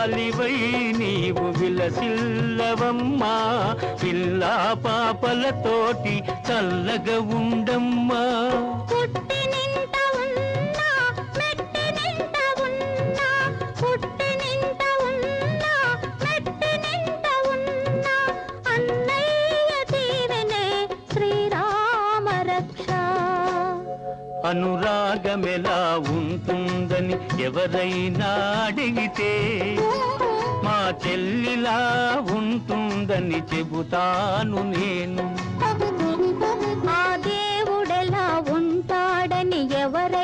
బాలివై నీవు విలసిల్లవమ్మా. పిల్లా పాపలతోటి చల్లగా ఉండమ్మా. శ్రీరామ రక్ష. అనురాగమెలా ఉంటుందని ఎవరైనా అడిగితే మా చెల్లిలా ఉంటుందని చెబుతాను నేను. ఆ దేవుడెలా ఉంటాడని ఎవరై